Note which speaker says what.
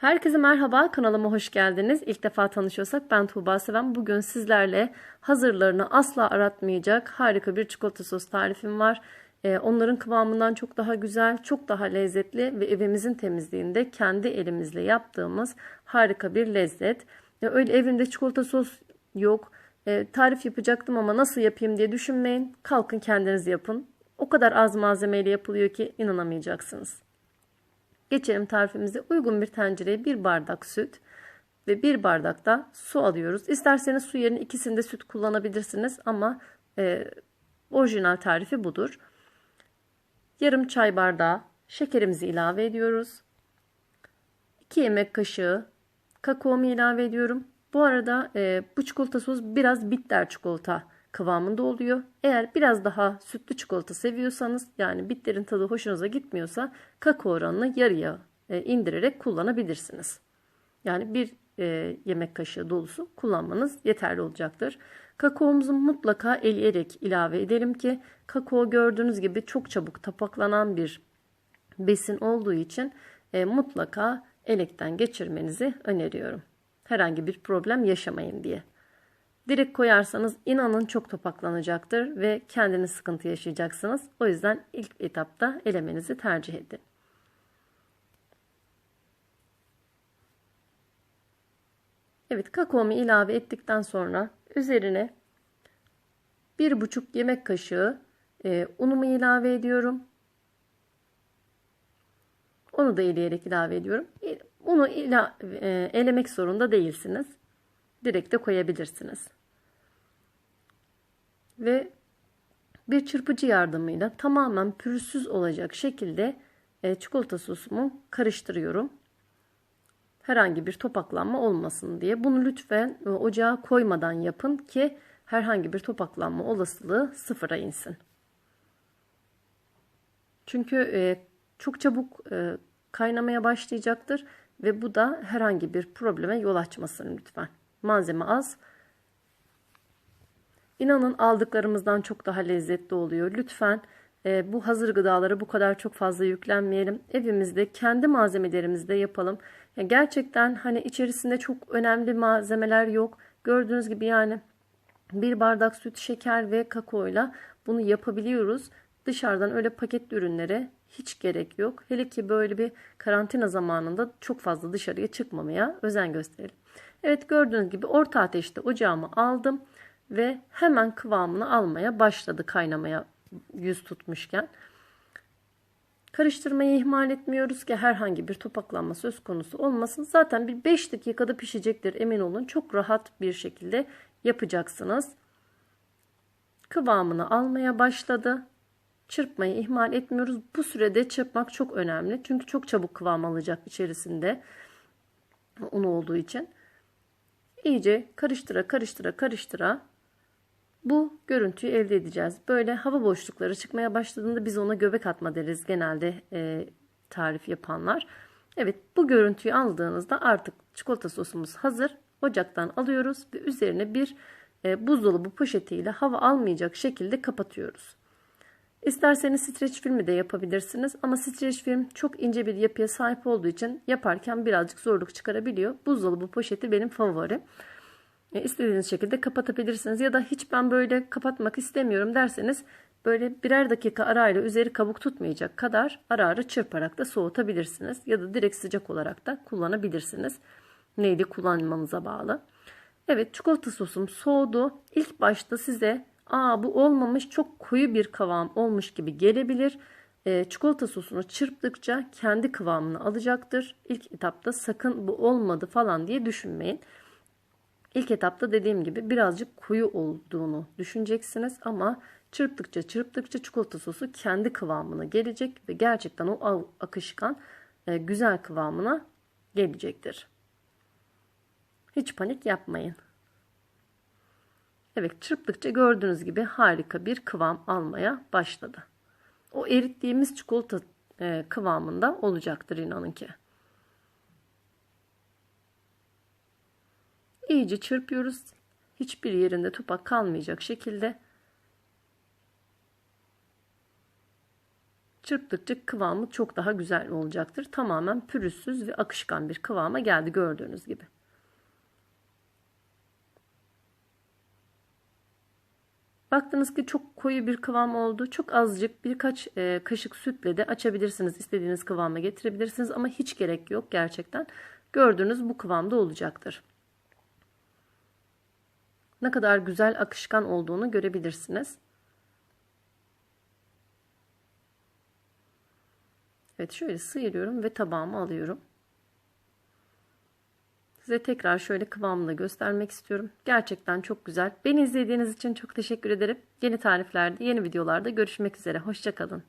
Speaker 1: Herkese merhaba, kanalıma hoş geldiniz. İlk defa tanışıyorsak ben Tuğba Seven. Bugün sizlerle hazırlarını asla aratmayacak harika bir çikolata sos tarifim var. Ee, onların kıvamından çok daha güzel, çok daha lezzetli ve evimizin temizliğinde kendi elimizle yaptığımız harika bir lezzet. Ee, öyle evimde çikolata sos yok, ee, tarif yapacaktım ama nasıl yapayım diye düşünmeyin. Kalkın kendiniz yapın. O kadar az malzemeyle yapılıyor ki inanamayacaksınız. Geçelim tarifimize. Uygun bir tencereye bir bardak süt ve bir bardak da su alıyoruz. İsterseniz su yerine ikisinde süt kullanabilirsiniz ama e, orijinal tarifi budur. Yarım çay bardağı şekerimizi ilave ediyoruz. 2 yemek kaşığı kakaomu ilave ediyorum. Bu arada e, bu çikolata sos biraz bitter çikolata kıvamında oluyor. Eğer biraz daha sütlü çikolata seviyorsanız yani bitlerin tadı hoşunuza gitmiyorsa kakao oranını yarıya e, indirerek kullanabilirsiniz. Yani bir e, yemek kaşığı dolusu kullanmanız yeterli olacaktır. Kakaomuzu mutlaka eleyerek ilave edelim ki kakao gördüğünüz gibi çok çabuk tapaklanan bir besin olduğu için e, mutlaka elekten geçirmenizi öneriyorum. Herhangi bir problem yaşamayın diye. Direkt koyarsanız inanın çok topaklanacaktır ve kendiniz sıkıntı yaşayacaksınız. O yüzden ilk etapta elemenizi tercih edin. Evet kakaomu ilave ettikten sonra üzerine bir buçuk yemek kaşığı e, unumu ilave ediyorum. Onu da eleyerek ilave ediyorum. Unu ila, e, elemek zorunda değilsiniz. Direkt de koyabilirsiniz ve bir çırpıcı yardımıyla tamamen pürüzsüz olacak şekilde e, çikolata sosumu karıştırıyorum. Herhangi bir topaklanma olmasın diye. Bunu lütfen e, ocağa koymadan yapın ki herhangi bir topaklanma olasılığı sıfıra insin. Çünkü e, çok çabuk kaynamaya başlayacaktır ve bu da herhangi bir probleme yol açmasın lütfen. Malzeme az İnanın aldıklarımızdan çok daha lezzetli oluyor. Lütfen e, bu hazır gıdalara bu kadar çok fazla yüklenmeyelim. Evimizde kendi malzemelerimizde yapalım. Ya gerçekten hani içerisinde çok önemli malzemeler yok. Gördüğünüz gibi yani bir bardak süt, şeker ve kakaoyla bunu yapabiliyoruz. Dışarıdan öyle paketli ürünlere hiç gerek yok. Hele ki böyle bir karantina zamanında çok fazla dışarıya çıkmamaya özen gösterelim. Evet gördüğünüz gibi orta ateşte ocağımı aldım ve hemen kıvamını almaya başladı kaynamaya yüz tutmuşken. Karıştırmayı ihmal etmiyoruz ki herhangi bir topaklanma söz konusu olmasın. Zaten bir 5 dakikada pişecektir emin olun. Çok rahat bir şekilde yapacaksınız. Kıvamını almaya başladı. Çırpmayı ihmal etmiyoruz. Bu sürede çırpmak çok önemli. Çünkü çok çabuk kıvam alacak içerisinde un olduğu için. İyice karıştıra karıştıra karıştıra bu görüntüyü elde edeceğiz. Böyle hava boşlukları çıkmaya başladığında biz ona göbek atma deriz genelde e, tarif yapanlar. Evet bu görüntüyü aldığınızda artık çikolata sosumuz hazır. Ocaktan alıyoruz ve üzerine bir e, buzdolabı poşetiyle hava almayacak şekilde kapatıyoruz. İsterseniz streç filmi de yapabilirsiniz ama streç film çok ince bir yapıya sahip olduğu için yaparken birazcık zorluk çıkarabiliyor. Buzdolabı poşeti benim favorim. E, istediğiniz şekilde kapatabilirsiniz. Ya da hiç ben böyle kapatmak istemiyorum derseniz böyle birer dakika arayla üzeri kabuk tutmayacak kadar ara ara çırparak da soğutabilirsiniz. Ya da direkt sıcak olarak da kullanabilirsiniz. Neydi kullanmanıza bağlı. Evet çikolata sosum soğudu. İlk başta size aa bu olmamış çok koyu bir kıvam olmuş gibi gelebilir. E, çikolata sosunu çırptıkça kendi kıvamını alacaktır. İlk etapta sakın bu olmadı falan diye düşünmeyin. İlk etapta dediğim gibi birazcık koyu olduğunu düşüneceksiniz ama çırptıkça çırptıkça çikolata sosu kendi kıvamına gelecek ve gerçekten o akışkan e, güzel kıvamına gelecektir. Hiç panik yapmayın. Evet çırptıkça gördüğünüz gibi harika bir kıvam almaya başladı. O erittiğimiz çikolata e, kıvamında olacaktır inanın ki. İyice çırpıyoruz. Hiçbir yerinde topak kalmayacak şekilde Çırptıkça kıvamı çok daha güzel olacaktır. Tamamen pürüzsüz ve akışkan bir kıvama geldi gördüğünüz gibi. Baktınız ki çok koyu bir kıvam oldu. Çok azıcık birkaç e, kaşık sütle de açabilirsiniz. İstediğiniz kıvama getirebilirsiniz ama hiç gerek yok gerçekten. Gördüğünüz bu kıvamda olacaktır. Ne kadar güzel akışkan olduğunu görebilirsiniz. Evet şöyle sıyırıyorum ve tabağıma alıyorum. Size tekrar şöyle kıvamını göstermek istiyorum. Gerçekten çok güzel. Beni izlediğiniz için çok teşekkür ederim. Yeni tariflerde, yeni videolarda görüşmek üzere. Hoşçakalın.